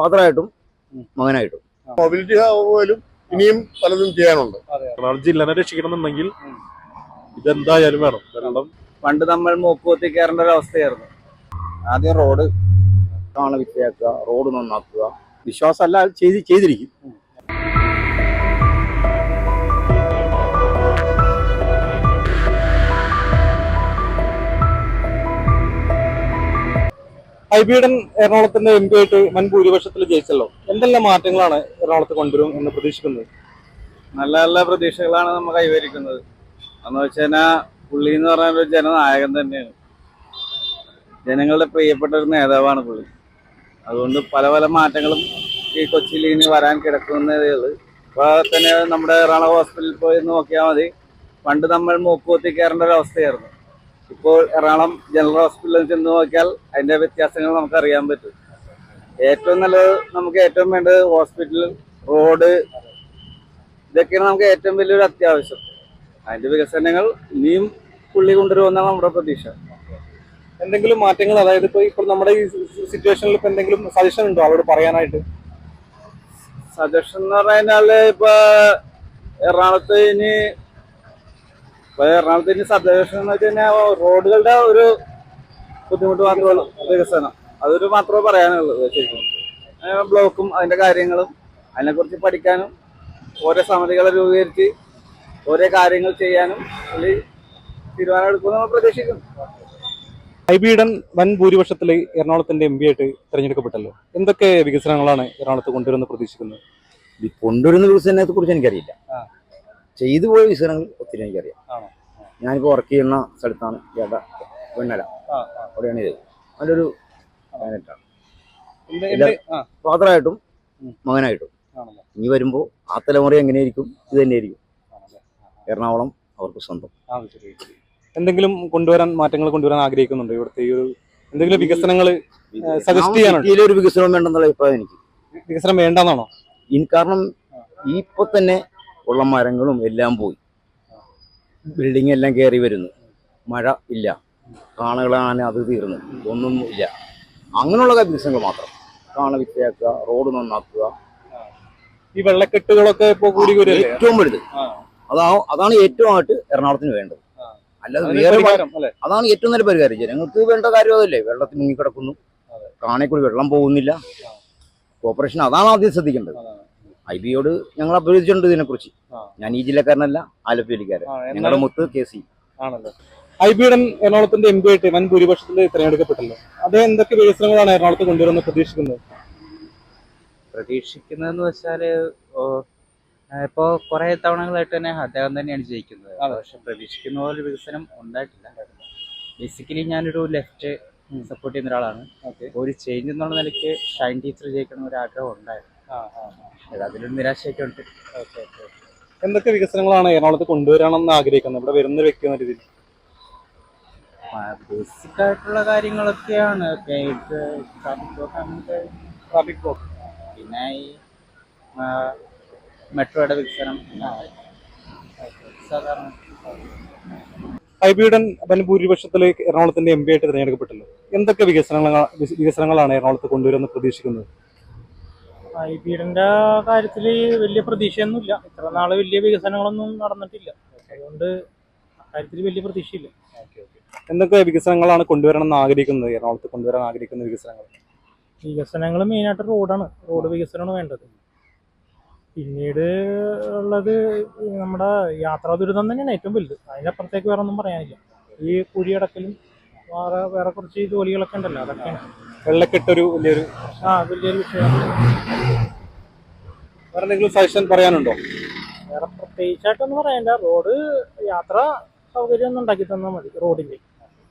ഫാദറായിട്ടും മകനായിട്ടും. Mobility പോലും ഇനിയും പലതും ചെയ്യാനുണ്ട്. ജില്ലനെ രക്ഷിക്കണമെന്നുണ്ടെങ്കിൽ ഇതെന്തായാലും വേണം. വെള്ളം പണ്ട് നമ്മൾ മൂക്കുത്തി കയറേണ്ട ഒരു അവസ്ഥയായിരുന്നു. ആദ്യം റോഡ് കാണ വിറ്റയാക്കുക റോഡ് നന്നാക്കുക. വിശ്വാസമല്ല അല്ല ചെയ്ത് ചെയ്തിരിക്കും. ഹൈബീഡൻ എറണാകുളത്തിന്റെ എം പി ആയിട്ട് വൻ ഭൂരിപക്ഷത്തിൽ ജയിച്ചല്ലോ. എന്തെല്ലാം മാറ്റങ്ങളാണ് എറണാകുളത്ത് കൊണ്ടുവരും എന്ന് പ്രതീക്ഷിക്കുന്നത്? നല്ല നല്ല പ്രതീക്ഷകളാണ് നമ്മൾ കൈവരിക്കുന്നത്. എന്ന് വെച്ച് കഴിഞ്ഞാൽ പുള്ളി എന്ന് പറഞ്ഞ ഒരു ജനനായകൻ തന്നെയാണ്. ജനങ്ങളുടെ പ്രിയപ്പെട്ട ഒരു നേതാവാണ് പുള്ളി. അതുകൊണ്ട് പല പല മാറ്റങ്ങളും ഈ കൊച്ചിയിൽ ഇനി വരാൻ കിടക്കുന്നതേ അപ്പോൾ തന്നെ നമ്മുടെ എറണാകുളം ഹോസ്പിറ്റലിൽ പോയി നോക്കിയാൽ മതി. പണ്ട് നമ്മൾ മൂക്കുത്തി കയറേണ്ട ഒരു അവസ്ഥയായിരുന്നു. ഇപ്പോൾ എറണാകുളം ജനറൽ ഹോസ്പിറ്റലിൽ ചെന്ന് നോക്കിയാൽ അതിന്റെ വ്യത്യാസങ്ങൾ നമുക്ക് അറിയാൻ പറ്റും. ഏറ്റവും നല്ലത് നമുക്ക് ഏറ്റവും വേണ്ടത് ഹോസ്പിറ്റൽ റോഡ് ഇതൊക്കെയാണ് നമുക്ക് ഏറ്റവും വലിയൊരു അത്യാവശ്യം. അതിന്റെ വികസനങ്ങൾ ഇനിയും പുള്ളി കൊണ്ടുവരുമെന്നാണ് നമ്മുടെ പ്രതീക്ഷ. എന്തെങ്കിലും മാറ്റങ്ങൾ അതായത് ഇപ്പൊ ഇപ്പോൾ നമ്മുടെ ഈ സിറ്റുവേഷനിൽ ഇപ്പൊ എന്തെങ്കിലും സജഷൻ ഉണ്ടോ അവരോട് പറയാനായിട്ട്? സജഷൻ എന്ന് പറഞ്ഞാൽ ഇപ്പൊ എറണാകുളത്ത് ഇനി എറണാകുളത്ത് ഇനി സജഷൻ എന്ന് വെച്ച് കഴിഞ്ഞാൽ റോഡുകളുടെ ഒരു ബുദ്ധിമുട്ട് മാത്രമേ ഉള്ളൂ വികസനം. അതൊരു മാത്രമേ പറയാനുള്ളൂ. ശരിക്കും. ബ്ലോക്കും അതിന്റെ കാര്യങ്ങളും അതിനെക്കുറിച്ച് പഠിക്കാനും ഓരോ സമിതികളെ രൂപീകരിച്ച് ഓരോ കാര്യങ്ങൾ ചെയ്യാനും പുള്ളി തീരുമാനമെടുക്കുമെന്ന് നമ്മൾ പ്രതീക്ഷിക്കുന്നു. ഹൈബീഡൻ വൻ ഭൂരിപക്ഷത്തിൽ എറണാകുളത്തിന്റെ എം പി ആയിട്ട് തിരഞ്ഞെടുക്കപ്പെട്ടല്ലോ. എന്തൊക്കെ വികസനങ്ങളാണ് എറണാകുളത്ത് കൊണ്ടുവരുന്ന പ്രതീക്ഷിക്കുന്നത് കൊണ്ടുവരുന്ന വികസനത്തെ കുറിച്ച് എനിക്കറിയില്ല. ആ. ചെയ്തു പോയ വിസനങ്ങൾ ഒത്തിരി എനിക്കറിയാം? ഞാനിപ്പോൾ വർക്ക് ചെയ്യുന്ന സ്ഥലത്താണ് ചേട്ട വെണ്ണല. അവിടെയാണ് ഇത് നല്ലൊരു ഫാനറ്റാണ് ഫാദറായിട്ടും. മകനായിട്ടും. ഇനി വരുമ്പോൾ ആ തലമുറ എങ്ങനെയായിരിക്കും? ഇത് തന്നെയായിരിക്കും. എറണാകുളം അവർക്ക് സ്വന്തം. എന്തെങ്കിലും കൊണ്ടുവരാൻ മാറ്റങ്ങൾ കൊണ്ടുവരാൻ ആഗ്രഹിക്കുന്നുണ്ടോ ഇവിടുത്തെ ഈ ഒരു എന്തെങ്കിലും വികസനങ്ങൾ സജസ്റ്റ് ചെയ്യാനുണ്ട്. ഒരു വികസനം വേണ്ടെന്നുള്ള അഭിപ്രായം എനിക്ക്. വികസനം വേണ്ടെന്നാണോ? ഇനി കാരണം ഇപ്പൊ തന്നെ ഉള്ള മരങ്ങളും എല്ലാം പോയി. ബിൽഡിംഗ് എല്ലാം കയറി വരുന്നു. മഴ ഇല്ല. കാണുകളാണ് അത് തീർന്നു. ഒന്നും ഇല്ല. അങ്ങനെയുള്ള വികസനങ്ങൾ മാത്രം. കാണ വിറ്റയാക്കുക റോഡ് നന്നാക്കുക. ഈ വെള്ളക്കെട്ടുകളൊക്കെ ഇപ്പോൾ കൂടി ഏറ്റവും വലുത്. അതാ അതാണ് ഏറ്റവും ആയിട്ട് എറണാകുളത്തിന് വേണ്ടത്. അല്ലാതെ വേറെ അതാണ് ഏറ്റവും നല്ല പരിഹാരം. ജനങ്ങൾക്ക് വേണ്ട കാര്യം അതല്ലേ. വെള്ളത്തിൽ മുങ്ങിക്കിടക്കുന്നു. കാണെ കൂടി വെള്ളം പോകുന്നില്ല. കോർപ്പറേഷൻ അതാണ് ആദ്യം ശ്രദ്ധിക്കേണ്ടത്. ഐ ബിയോട് ഞങ്ങൾ അഭ്യർത്ഥിച്ചിട്ടുണ്ട് ഇതിനെക്കുറിച്ച്. കുറിച്ച് ഞാൻ ഈ ജില്ലക്കാരനല്ല ആലപ്പി ജില്ലക്കാരൻ ആ, എന്നാലും- ഞങ്ങളുടെ മുത്ത് കെ സി. ആണല്ലോ. ഹൈബീഡൻ എറണാകുളത്തിന്റെ എം പി ആയിട്ട് വൻ ഭൂരിപക്ഷത്തിൽ തിരഞ്ഞെടുക്കപ്പെട്ടല്ലോ. അദ്ദേഹം എന്തൊക്കെ വികസനങ്ങളാണ് എറണാകുളത്ത് കൊണ്ടുവരുന്നത് പ്രതീക്ഷിക്കുന്നത്? പ്രതീക്ഷിക്കുന്നതെന്ന് വെച്ചാൽ ഇപ്പോൾ കുറെ തവണകളായിട്ട് തന്നെ അദ്ദേഹം തന്നെയാണ് ജയിക്കുന്നത്. പക്ഷെ പ്രതീക്ഷിക്കുന്ന പോലെ വികസനം ഉണ്ടായിട്ടില്ല. ബേസിക്കലി ഞാനൊരു ലെഫ്റ്റ് സപ്പോർട്ട് ചെയ്യുന്ന ഒരാളാണ്. ഒരു ചേഞ്ച് എന്നുള്ള നിലയ്ക്ക് ഷൈൻ ടീച്ചർ ജയിക്കണം ഒരു ആഗ്രഹം ഉണ്ടായിരുന്നു. അതിലൊരു നിരാശയൊക്കെ ഉണ്ട്. എന്തൊക്കെ വികസനങ്ങളാണ് എറണാകുളത്ത് കൊണ്ടുവരാണെന്ന് ആഗ്രഹിക്കുന്നത്? ഇവിടെ വരുന്ന വ്യക്തി എന്ന രീതിയിൽ. ബേസിക് ആയിട്ടുള്ള കാര്യങ്ങളൊക്കെയാണ്. ട്രാഫിക് ബ്ലോക്ക് പിന്നെ ഈ മെട്രോയുടെ വികസനം. സാധാരണ. ഹൈബീഡൻ വൻ ഭൂരിപക്ഷത്തിൽ എറണാകുളത്തിന്റെ എം പി ആയിട്ട് തിരഞ്ഞെടുക്കപ്പെട്ടല്ലോ? എന്തൊക്കെ വികസനങ്ങൾ വികസനങ്ങളാണ് എറണാകുളത്ത് കൊണ്ടുവരുമെന്ന് പ്രതീക്ഷിക്കുന്നത്? ഐബിയുടെ കാര്യത്തിൽ വലിയ പ്രതീക്ഷയൊന്നുമില്ല. ഇത്ര നാൾ വലിയ വികസനങ്ങളൊന്നും നടന്നിട്ടില്ല. അതുകൊണ്ട് കാര്യത്തിൽ വലിയ പ്രതീക്ഷയില്ല. എന്തൊക്കെ വികസനങ്ങളാണ് കൊണ്ടുവരണം എന്ന് ആഗ്രഹിക്കുന്നത്? എറണാകുളത്ത് കൊണ്ടുവരാൻ ആഗ്രഹിക്കുന്ന വികസനങ്ങൾ. വികസനങ്ങൾ മെയിനായിട്ട് റോഡാണ്. റോഡ് വികസനമാണ് വേണ്ടത്. പിന്നീട് ഉള്ളത് നമ്മുടെ യാത്രാ ദുരിതം തന്നെയാണ് ഏറ്റവും വലുത്. അതിനപ്പുറത്തേക്ക് വേറെ ഒന്നും പറയാനില്ല. ഈ കുഴിയടക്കലും വേറെ വേറെ കുറച്ച് ജോലികളൊക്കെ ഉണ്ടല്ലോ അതൊക്കെയാണ്. വെള്ളക്കെട്ടൊരു വലിയൊരു ആ വലിയൊരു വിഷയമാണ്. വേറെ എന്തെങ്കിലും സജഷൻ പറയാനുണ്ടോ? വേറെ പ്രത്യേകിച്ചായിട്ടൊന്നും പറയണ്ട റോഡ് യാത്ര സൗകര്യം ഒന്നും ഉണ്ടാക്കി തന്നാൽ മതി റോഡിന്റെ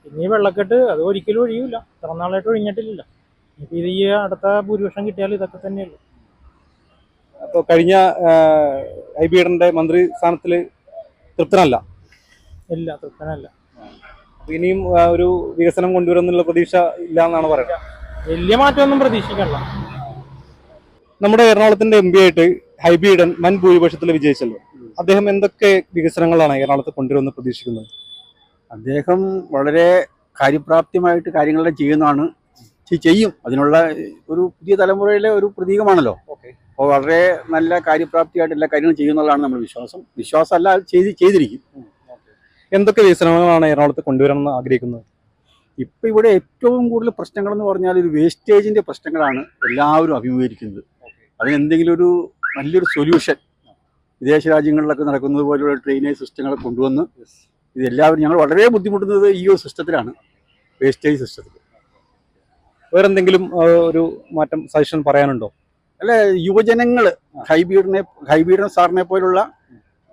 പിന്നെ ഈ വെള്ളക്കെട്ട് അത് ഒരിക്കലും ഒഴിയൂല. ഇത്ര നാളായിട്ട് ഒഴിഞ്ഞിട്ടില്ല ഇനിയിപ്പോ ഇത് ഈ അടുത്ത ഭൂരിപക്ഷം കിട്ടിയാൽ ഇതൊക്കെ തന്നെയുള്ളൂ. അപ്പോൾ കഴിഞ്ഞ ഐ ബി ഐബിയുടെ മന്ത്രി സ്ഥാനത്തിൽ തൃപ്തനല്ല? ഇല്ല തൃപ്തനല്ല. ഇനിയും ഒരു വികസനം കൊണ്ടുവരുന്നുള്ള പ്രതീക്ഷ ഇല്ല എന്നാണ് പറയുന്നത്? വലിയ മാറ്റമൊന്നും പ്രതീക്ഷിക്കണ്ട. നമ്മുടെ എറണാകുളത്തിന്റെ എം പി ആയിട്ട് ഹൈബിഡൻ വൻ ഭൂരിപക്ഷത്തിൽ വിജയിച്ചല്ലോ. അദ്ദേഹം എന്തൊക്കെ വികസനങ്ങളാണ് എറണാകുളത്ത് കൊണ്ടുവരുമെന്ന് പ്രതീക്ഷിക്കുന്നത്? അദ്ദേഹം വളരെ കാര്യപ്രാപ്തിയുമായിട്ട് കാര്യങ്ങളെല്ലാം ചെയ്യുന്നതാണ്. ചെയ്യും. അതിനുള്ള ഒരു പുതിയ തലമുറയിലെ ഒരു പ്രതീകമാണല്ലോ. ഓക്കെ അപ്പോൾ വളരെ നല്ല കാര്യപ്രാപ്തിയായിട്ട് എല്ലാ കാര്യങ്ങളും ചെയ്യുന്നതാണ് നമ്മുടെ വിശ്വാസം. വിശ്വാസമല്ല അത് ചെയ്ത് ചെയ്തിരിക്കും. എന്തൊക്കെ വികസനങ്ങളാണ് എറണാകുളത്ത് കൊണ്ടുവരണമെന്ന് ആഗ്രഹിക്കുന്നത്? ഇപ്പൊ ഇവിടെ ഏറ്റവും കൂടുതൽ പ്രശ്നങ്ങൾ എന്ന് പറഞ്ഞാൽ ഒരു വേസ്റ്റേജിന്റെ പ്രശ്നങ്ങളാണ് എല്ലാവരും അഭിമുഖീകരിക്കുന്നത്. അതിനെന്തെങ്കിലും ഒരു നല്ലൊരു സൊല്യൂഷൻ വിദേശ രാജ്യങ്ങളിലൊക്കെ നടക്കുന്നത് പോലെയുള്ള ഡ്രെയിനേജ് സിസ്റ്റങ്ങളെ കൊണ്ടുവന്ന് ഇത് എല്ലാവരും ഞങ്ങൾ വളരെ ബുദ്ധിമുട്ടുന്നത് ഈ ഒരു സിസ്റ്റത്തിലാണ് വേസ്റ്റേജ് സിസ്റ്റത്തിൽ. വേറെന്തെങ്കിലും ഒരു മാറ്റം സജഷൻ പറയാനുണ്ടോ? അല്ല യുവജനങ്ങൾ ഹൈബീഡിനെ ഹൈബീഡൻ സാറിനെ പോലുള്ള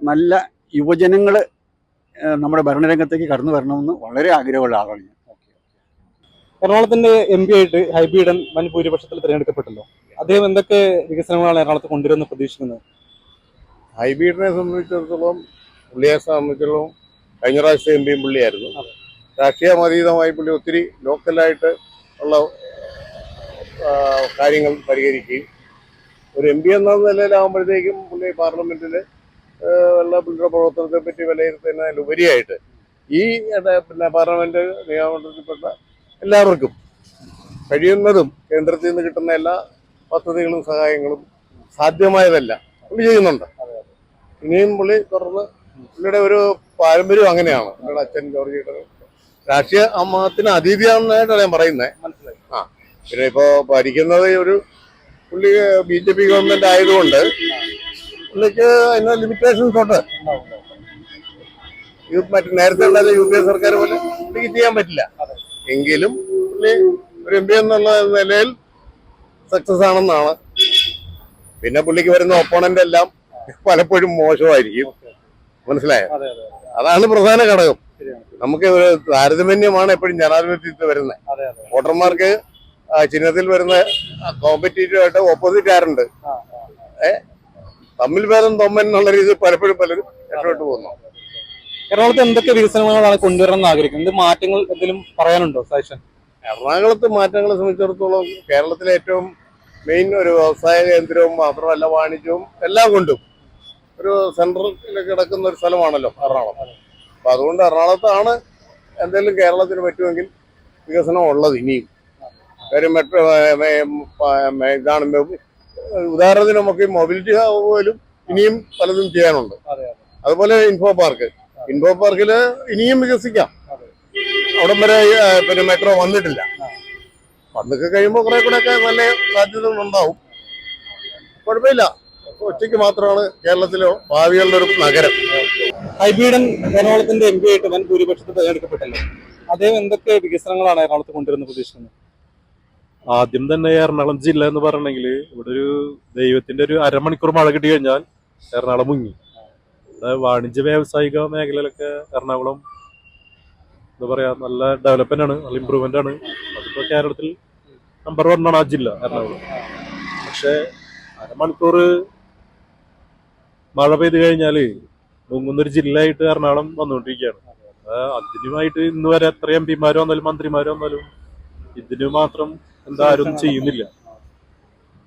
നല്ല യുവജനങ്ങൾ നമ്മുടെ ഭരണരംഗത്തേക്ക് കടന്നു വരണമെന്ന് വളരെ ആഗ്രഹമുള്ള ആളാണ് ഞാൻ. എറണാകുളത്തിന്റെ എം പി ആയിട്ട് ഹൈബിഡൻ വൻ ഭൂരിപക്ഷത്തിൽ തിരഞ്ഞെടുക്കപ്പെട്ടല്ലോ. അദ്ദേഹം എന്തൊക്കെ വികസനങ്ങളാണ് എറണാകുളത്ത് കൊണ്ടുവരുമെന്ന് പ്രതീക്ഷിക്കുന്നത്? ഹൈബിഡിനെ സംബന്ധിച്ചിടത്തോളം പുള്ളിയെ സംബന്ധിച്ചിടത്തോളം കഴിഞ്ഞ പ്രാവശ്യത്തെ എം പിയും പുള്ളിയായിരുന്നു. രാഷ്ട്രീയമതീതമായി പുള്ളി ഒത്തിരി ലോക്കലായിട്ട് ഉള്ള കാര്യങ്ങൾ പരിഹരിക്കുകയും ഒരു എം പി എന്ന നിലയിലാകുമ്പോഴത്തേക്കും പുള്ളി പാർലമെന്റിൽ ഉള്ള പുള്ളിയുടെ പ്രവർത്തനത്തെ പറ്റി വിലയിരുത്തുന്നതിലുപരിയായിട്ട് ഈ പിന്നെ പാർലമെന്റ് നിയമമണ്ഡലത്തിൽപ്പെട്ട എല്ലാവർക്കും കഴിയുന്നതും കേന്ദ്രത്തിൽ നിന്ന് കിട്ടുന്ന എല്ലാ പദ്ധതികളും സഹായങ്ങളും സാധ്യമായതല്ല. പുള്ളി ചെയ്യുന്നുണ്ട്. ഇനിയും പുള്ളി തുടർന്ന് പുള്ളിയുടെ ഒരു പാരമ്പര്യം അങ്ങനെയാണ്. പുള്ളിയുടെ അച്ഛൻ ജോർജ് രാഷ്ട്രീയ അമ്മത്തിന് അതീതിയാണെന്നായിട്ടാണ് ഞാൻ പറയുന്നത് മനസ്സിലായി ആ പിന്നെ ഇപ്പോ ഭരിക്കുന്നത് ഒരു പുള്ളി ബി ജെ പി ഗവൺമെന്റ് ആയതുകൊണ്ട് പുള്ളിക്ക് അതിന് ലിമിറ്റേഷൻസ് ഉണ്ട്. ഇത് മറ്റു നേരത്തെ ഉണ്ടായ യു പി എ സർക്കാർ പോലെ പുള്ളിക്ക് ചെയ്യാൻ പറ്റില്ല. എങ്കിലും പുള്ളി ഒരു എം പി എന്നുള്ള നിലയിൽ സക്സസ് ആണെന്നാണ്. പിന്നെ പുള്ളിക്ക് വരുന്ന ഒപ്പോണന്റ് എല്ലാം പലപ്പോഴും മോശമായിരിക്കും. മനസ്സിലായോ? അതാണ് പ്രധാന ഘടകം. നമുക്ക് ഒരു താരതമ്യമാണ് എപ്പോഴും ജനാധിപത്യത്തിൽ വരുന്നത്. വോട്ടർമാർക്ക് ചിഹ്നത്തിൽ വരുന്ന കോമ്പറ്റീറ്റീവ് ആയിട്ട് ഓപ്പോസിറ്റ് ആരുണ്ട്? ഏ? തമ്മിൽ ഭേദം തൊമ്മൻ എന്നുള്ള രീതിയിൽ പലപ്പോഴും പലരും രക്ഷപ്പെട്ടു പോകുന്നു. എറണാകുളത്ത് എന്തൊക്കെ വികസനങ്ങളാണ് കൊണ്ടുവരണമെന്ന് ആഗ്രഹിക്കുന്നത്? എന്ത് മാറ്റങ്ങൾ എന്തെങ്കിലും പറയാനുണ്ടോ സജഷൻ? എറണാകുളത്ത് മാറ്റങ്ങളെ സംബന്ധിച്ചിടത്തോളം കേരളത്തിലെ ഏറ്റവും മെയിൻ ഒരു വ്യവസായ കേന്ദ്രവും മാത്രമല്ല വാണിജ്യവും എല്ലാം കൊണ്ടും ഒരു സെൻട്രൽ കിടക്കുന്ന ഒരു സ്ഥലമാണല്ലോ എറണാകുളം. അപ്പൊ അതുകൊണ്ട് എറണാകുളത്താണ് എന്തെങ്കിലും കേരളത്തിന് പറ്റുമെങ്കിൽ വികസനം ഉള്ളത് ഇനിയും. കാര്യം മെട്രോ ഇതാണ് ഉദാഹരണത്തിന് നമുക്ക് മൊബിലിറ്റി പോലും ഇനിയും പലതും ചെയ്യാനുണ്ട്. അതുപോലെ ഇൻഫോ പാർക്ക്. ഇൻഫോ പാർക്കിൽ ഇനിയും വികസിക്കാം. അവിടം വരെ പിന്നെ മെട്രോ വന്നിട്ടില്ല. വന്നൊക്കെ കഴിയുമ്പോൾ കുറെ കൂടെ ഒക്കെ നല്ല സാധ്യതകൾ ഉണ്ടാവും കുഴപ്പമില്ല ഒറ്റയ്ക്ക് മാത്രമാണ് കേരളത്തിലെ ഭാവികളുടെ ഒരു നഗരം. ഹൈബീഡൻ എറണാകുളത്തിന്റെ എം പി ആയിട്ട് വൻ ഭൂരിപക്ഷത്തിൽ തിരഞ്ഞെടുക്കപ്പെട്ടല്ലോ. അദ്ദേഹം എന്തൊക്കെ വികസനങ്ങളാണ് എറണാകുളത്ത് കൊണ്ടുവരുന്ന പ്രതീക്ഷിക്കുന്നത്? ആദ്യം തന്നെ എറണാകുളം ജില്ല എന്ന് പറയണമെങ്കിൽ ഇവിടെ ഒരു ദൈവത്തിന്റെ ഒരു അരമണിക്കൂർ മഴ കിട്ടി കഴിഞ്ഞാൽ എറണാകുളം മുങ്ങി. ഇവിടെ വാണിജ്യ വ്യാവസായിക മേഖലയിലൊക്കെ എറണാകുളം എന്താ പറയാ നല്ല ഡെവലപ്മെന്റ് ആണ് നല്ല ഇമ്പ്രൂവ്മെന്റ് ആണ്. അതിപ്പോ കേരളത്തിൽ നമ്പർ വൺ ആണ് ആ ജില്ല എറണാകുളം. പക്ഷെ അരമണിക്കൂർ മഴ പെയ്ത് കഴിഞ്ഞാൽ മുങ്ങുന്നൊരു ജില്ലയായിട്ട് എറണാകുളം വന്നുകൊണ്ടിരിക്കുകയാണ്. അത് അതിനുമായിട്ട് ഇന്ന് വരെ എത്ര എം പിമാരോ വന്നാലും മന്ത്രിമാരോ വന്നാലും ഇതിന് മാത്രം എന്താ ആരും ചെയ്യുന്നില്ല.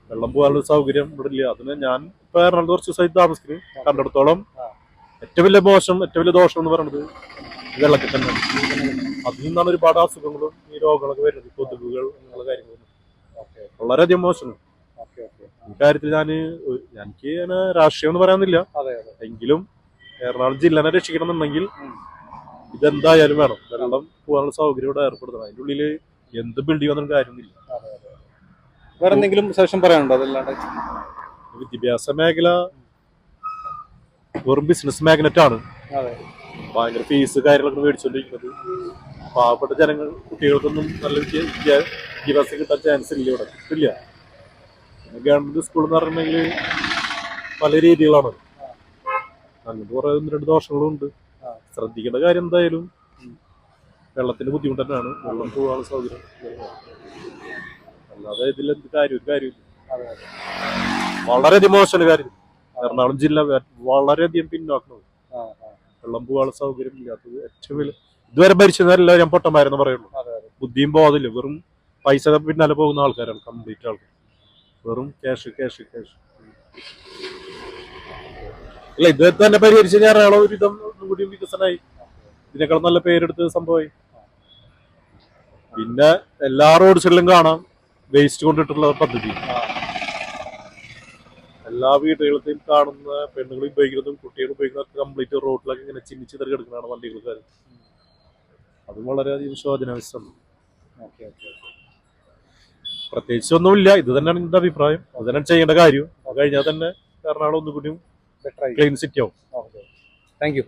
വെള്ളം പോകാനുള്ള സൗകര്യം ഇവിടെ ഇല്ല അതിന് ഞാൻ ഇപ്പൊ എറണാകുളത്ത് കുറച്ച് ദിവസമായി താമസിക്കുന്നു. കണ്ടിടത്തോളം ഏറ്റവും വലിയ മോശം ഏറ്റവും വലിയ ദോഷം എന്ന് പറയുന്നത് വെള്ളത്തിൽ തന്നെ. അതിൽ നിന്നാണ് ഒരുപാട് അസുഖങ്ങളും ഈ രോഗങ്ങളൊക്കെ വരുന്നത് കൊതുകുകൾ അങ്ങനെയുള്ള കാര്യങ്ങളും വളരെയധികം മോശം ഈ കാര്യത്തിൽ ഞാൻ എനിക്ക് അങ്ങനെ രാഷ്ട്രീയം എന്ന് പറയാനില്ല. എങ്കിലും എറണാകുളം ജില്ലനെ രക്ഷിക്കണമെന്നുണ്ടെങ്കിൽ ഇതെന്തായാലും വേണം. വെള്ളം പോകാനുള്ള സൗകര്യം ഇവിടെ ഏർപ്പെടുത്തണം. അതിന്റെ ഉള്ളിൽ എന്ത് ബിൽഡിംഗ് വന്നിട്ട് കാര്യമൊന്നുമില്ല. വേറെ എന്തെങ്കിലും സജഷൻ പറയാനുണ്ടോ? അതല്ലാണ്ട്. വിദ്യാഭ്യാസ മേഖല വെറും ബിസിനസ് മാഗ്നറ്റ് ആണ്. ഭയങ്കര ഫീസ് കാര്യങ്ങളൊക്കെ മേടിച്ചോണ്ടിരിക്കുന്നത്. പാവപ്പെട്ട ജനങ്ങൾ കുട്ടികൾക്കൊന്നും നല്ല വിദ്യ- വിദ്യ- വിദ്യാഭ്യാസം കിട്ടാൻ ചാൻസ് ഇല്ല ഇവിടെ. ഇല്ല. ഗവൺമെന്റ് സ്കൂൾ എന്ന് പറഞ്ഞിട്ടുണ്ടെങ്കിൽ പല രീതികളാണ്. അങ്ങനത്തെ കുറെ ഒന്ന് രണ്ട് ദോഷങ്ങളും ഉണ്ട്. ശ്രദ്ധിക്കേണ്ട കാര്യം എന്തായാലും വെള്ളത്തിന്റെ ബുദ്ധിമുട്ട് തന്നെയാണ്. വെള്ളം പോകാനുള്ള സൗകര്യം. അല്ലാതെ ഇതിലെന്ത് കാര്യം ഒരു കാര്യമില്ല വളരെയധികം മോശമാണ് കാര്യം. എറണാകുളം ജില്ല വളരെയധികം പിന്നോക്കണം വെള്ളം പോകാനുള്ള സൗകര്യം ഇല്ലാത്തത് ഏറ്റവും വലിയ ഇതുവരെ ഭരിച്ചതെല്ലാം ഞാൻ പൊട്ടന്മാരെന്ന് പറയുള്ളൂ. ബുദ്ധിയും ബോധമില്ല. വെറും പൈസ പിന്നാലെ പോകുന്ന ആൾക്കാരാണ് കംപ്ലീറ്റ് ആൾക്കാർ വെറും ക്യാഷ് ക്യാഷ് ക്യാഷ് അല്ല ഇത് തന്നെ പരിഹരിച്ച് ഞാൻ എറണാകുളം ഒരുവിധം കൂടി വികസനമായി ഇതിനേക്കാൾ നല്ല പേരെടുത്ത് സംഭവമായി. പിന്നെ എല്ലാ റോഡ് സൈഡിലും കാണാം. വേസ്റ്റ് കൊണ്ടിട്ടുള്ള പദ്ധതി. എല്ലാ വീടുകളിലും കാണുന്ന പെണ്ണുങ്ങൾ ഉപയോഗിക്കുന്നതും കുട്ടികൾ ഉപയോഗിക്കുന്നതൊക്കെ കംപ്ലീറ്റ് റോഡിലൊക്കെ ഇങ്ങനെ ചിന്നിച്ച് തെറി കിടക്കുന്നതാണ് വണ്ടികൾക്കാർ അത് വളരെയധികം ശോചനാവസ്ഥയാണ് ഓക്കെ ഓക്കെ പ്രത്യേകിച്ച് ഒന്നുമില്ല ഇത് തന്നെയാണ് എന്റെ അഭിപ്രായം. അത് തന്നെ ചെയ്യേണ്ട കാര്യം. അത് കഴിഞ്ഞാൽ തന്നെ എറണാകുളം ഒന്നുകൂടിയും ക്ലീൻ സിറ്റി ആവും. Thank you